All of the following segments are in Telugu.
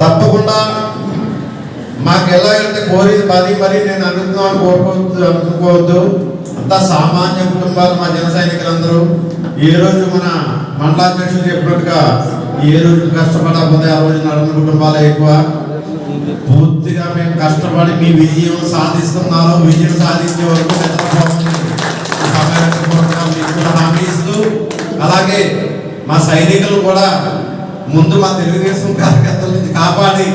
తప్పకుండా మాకు ఎలాగంటే కోరేది పది మరి నేను అడుగుతున్నాను కోరుకోవద్దు అనుకోవద్దు. అంతా సామాన్య కుటుంబాలు మా జన సైనికులందరూ. ఏ రోజు మన మండలాధ్యక్షులు చెప్పినట్టుగా ఏ రోజు కష్టపడకపోతే ఆ రోజు నడని కుటుంబాలే ఎక్కువ. పూర్తిగా మేము కష్టపడి మీ విజయం సాధిస్తున్నారో విజయం సాధించే వరకు హామీ ఇస్తూ అలాగే మా సైనికులు కూడా ముందు మా తెలుగుదేశం కార్యకర్తల నుంచి కాపాడి.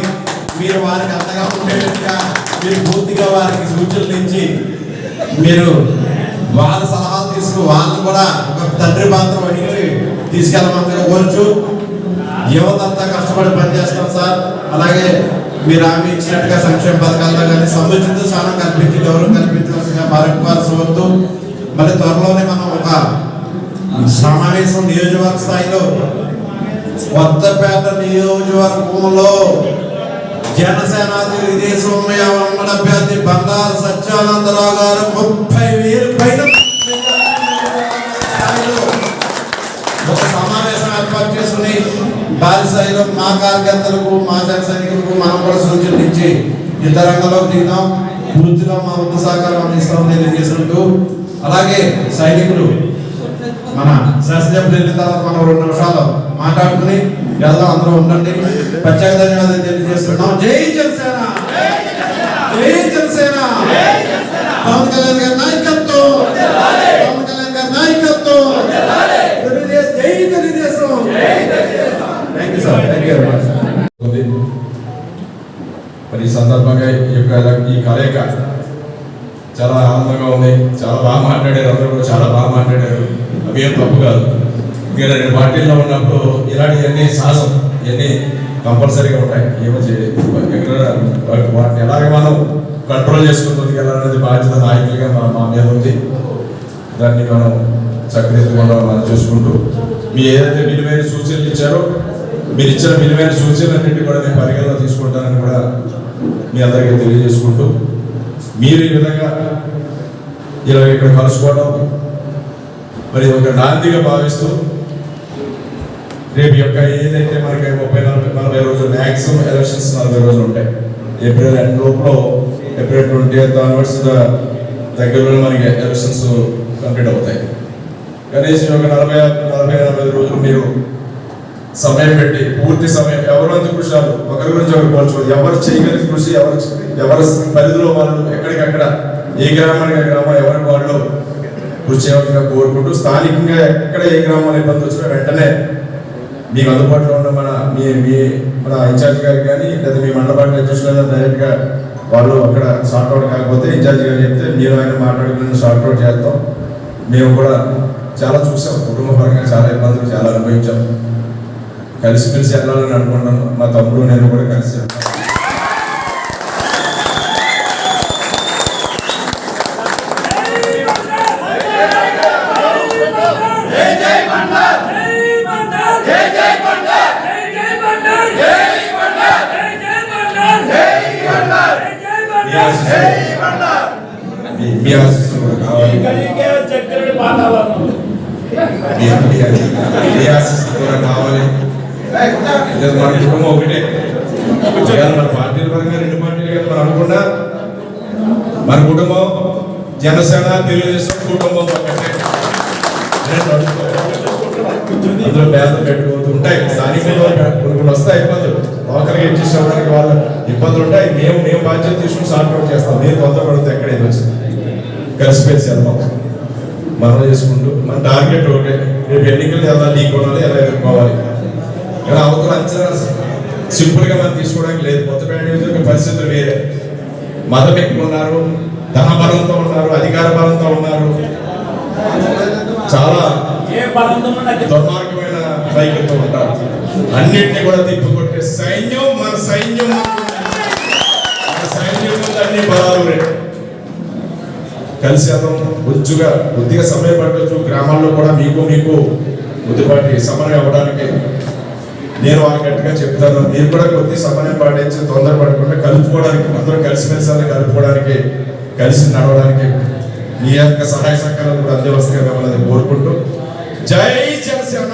మీరు వారికి అంతగా ఉండేట్టుగా మీరు పూర్తిగా వారికి సూచనలు ఇచ్చి మీరు వాళ్ళ సలహాలు తీసుకుని వాళ్ళని కూడా ఒక తండ్రి పాత్ర వహించి తీసుకెళ్ళమని కోరుచు. యువత అంతా కష్టపడి పనిచేస్తాం సార్. అలాగే మీరు హామీ ఇచ్చినట్టుగా సంక్షేమ పథకాల్లో కానీ సముచిత స్థానం కల్పించి గౌరవం కల్పించవలసిన మరొక వద్దు మరి త్వరలోనే మనం ఒక సమావేశం నియోజకవర్గ స్థాయిలో కొత్తపేట నియోజకవర్గంలో జనసేన తెలుగుదేశం ఉమ్మడి అభ్యర్థి బండారు సత్యానందరావు గారు ముప్పై వేలు పైన ఒక సమావేశం ఏర్పాటు చేసుకుని భారీ స్థాయిలో మా కార్యకర్తలకు మా జన సైనికులకు మనం కూడా సూచనలు ఇచ్చి యుద్ధ రంగంలో దిగుదాం. పూర్తిగా మా వంతు సహకారం అందిస్తామని తెలియజేసుకుంటూ అలాగే సైనికులు మన శాసనసభ్యులు వెళ్ళిన తర్వాత మనం రెండు నిమిషాలు మాట్లాడుకుని వెళ్దాం అందరూ ఉండండి. ప్రత్యేక ధన్యవాదాలు తెలియజేస్తున్నాం. జై జనసేన! జై జనసేన! పవన్ కళ్యాణ్ గారి నాయకత్వం! పవన్ కళ్యాణ్ గారి నాయకత్వం! జై Telugu Desam! Thank you sir thank you very much మరి ఈ సందర్భంగా ఈ యొక్క ఈ కలయిక చాలా ఆనందంగా ఉంది. చాలా బాగా మాట్లాడారు. అందరూ కూడా చాలా బాగా మాట్లాడారు. అవి ఏం తప్పు కాదు. ఇంకా రెండు పార్టీల్లో ఉన్నప్పుడు ఇలాంటివన్నీ సాహసం ఇవన్నీ కంపల్సరీగా ఉంటాయి? ఏమో చేయలేదు ఎక్కడ వాటిని ఎలాగ మనం కంట్రోల్ చేసుకుంటుంది వెళ్ళాలనేది బాధ్యత నాయకులుగా మా మా మీద ఉంది. దాన్ని మనం చక్కదిద్దుకుండా మనం చూసుకుంటూ. మీ ఏదైతే విలువైన సూచనలు ఇచ్చారో మీరు ఇచ్చిన విలువైన సూచనలన్నింటినీ కూడా నేను పరిగణలో తీసుకుంటానని కూడా మీ అందరికీ తెలియజేసుకుంటూ మీరు ఈ విధంగా ఇలా ఇక్కడ కలుసుకోవడం మరి ఒక నాందిగా భావిస్తూ రేపు యొక్క ఏదైతే మనకి ముప్పై నలభై నలభై రోజులు మ్యాక్సిమం ఎలక్షన్స్ నలభై రోజులు ఉంటాయి. ఏప్రిల్ ఎండ్ లోపల ఏప్రిల్ ట్వంటీ ఎయిత్ ఆన్వర్డ్స్ దగ్గరలో మనకి ఎలక్షన్స్ కంప్లీట్ అవుతాయి. కనీసం ఒక నలభై నలభై నలభై రోజులు మీరు సమయం పెట్టి పూర్తి సమయం ఎవరంత కృషి ఒకరి గురించి ఒకరు పోల్చుకోదు ఎవరు చేయగలిగిన కృషి ఎవరు ఎవరి పరిధిలో వాళ్ళు ఎక్కడికక్కడ ఏ గ్రామానికి ఆ గ్రామం ఎవరికి వాళ్ళు కృషి చేయవలసిన కోరుకుంటూ స్థానికంగా ఎక్కడ ఏ గ్రామాలు ఇబ్బంది వచ్చినా వెంటనే మీకు అందుబాటులో ఉన్న మన మీ మీ మన ఇన్ఛార్జ్ గారికి కానీ లేదా మీ మండల పార్టీ అధ్యక్షులు డైరెక్ట్గా వాళ్ళు అక్కడ సార్ట్అవుట్ కాకపోతే ఇన్ఛార్జ్ గారు చెప్తే మీరు ఆయన మాట్లాడుకుని సార్ట్అవుట్ చేస్తాం. మేము కూడా చాలా చూసాం. కుటుంబ పరంగా చాలా ఇబ్బందులు చాలా అనుభవించాం. కలిసిమెలిసి వెళ్ళాలని అనుకుంటున్నాను మా తమ్ముడు నేను కూడా కలిసి మీ ఆశీస్సులు కావాలి మీ ఆశీస్సులు కూడా కావాలి మన కుటుంబం ఒకటే మన పార్టీల పరంగా రెండు పార్టీలు మనం అనుకున్నా మన కుటుంబం జనసేన తెలుగుదేశం కుటుంబం ఒకటే అందులో ఉంటాయి స్థానికంలో కొన్ని వస్తాయి ఇబ్బందులు లోకల్గా అడ్జస్ట్ అవ్వడానికి వాళ్ళ ఇబ్బందులు ఉంటాయి మేము మేము బాధ్యత తీసుకుని సార్ట్ అవుట్ చేస్తాం. మీరు తొందరపడితే ఎక్కడ ఇది వచ్చింది? కలిసిపోయి వెళ్దాం మనం చేసుకుంటూ మన టార్గెట్ ఒకటే. రేపు ఎన్నికలు ఎలా ఢీ కొనాలి ఎలా ఎదుర్కోవాలి? కానీ అవతల అంచనా సింపుల్గా మనం తీసుకోవడానికి లేదు. కొత్తపేట నియోజకవర్గ పరిస్థితులు వేరే. మతం ఎక్కువ ఉన్నారు ధన బలంతో ఉన్నారు అధికార బలంతో ఉన్నారు. చాలా దుర్మార్గమైన వైఖరితో ఉంటారు అన్నింటినీ కూడా తిప్పికొట్టే సైన్యం మన సైన్యం మన సైన్యం ముందు అన్ని బలాలు కలిసి అర్థం కొంచెంగా కొద్దిగా సమయం పట్టవచ్చు గ్రామాల్లో కూడా మీకు మీకు కొద్దిపాటి సమరం అవ్వడానికి నేను వాళ్ళకి గట్టిగా చెప్తాను. మీరు కూడా కొద్ది సమయం పాటించి తొందరపడకుండా కలుపుకోవడానికి అందరూ కలిసిమెలిసి కలుపుకోవడానికి కలిసి నడవడానికి మీ యొక్క సహాయ సహకారాలు కూడా అందివస్తాయి మిమ్మల్ని కోరుకుంటూ. జై జనసేన!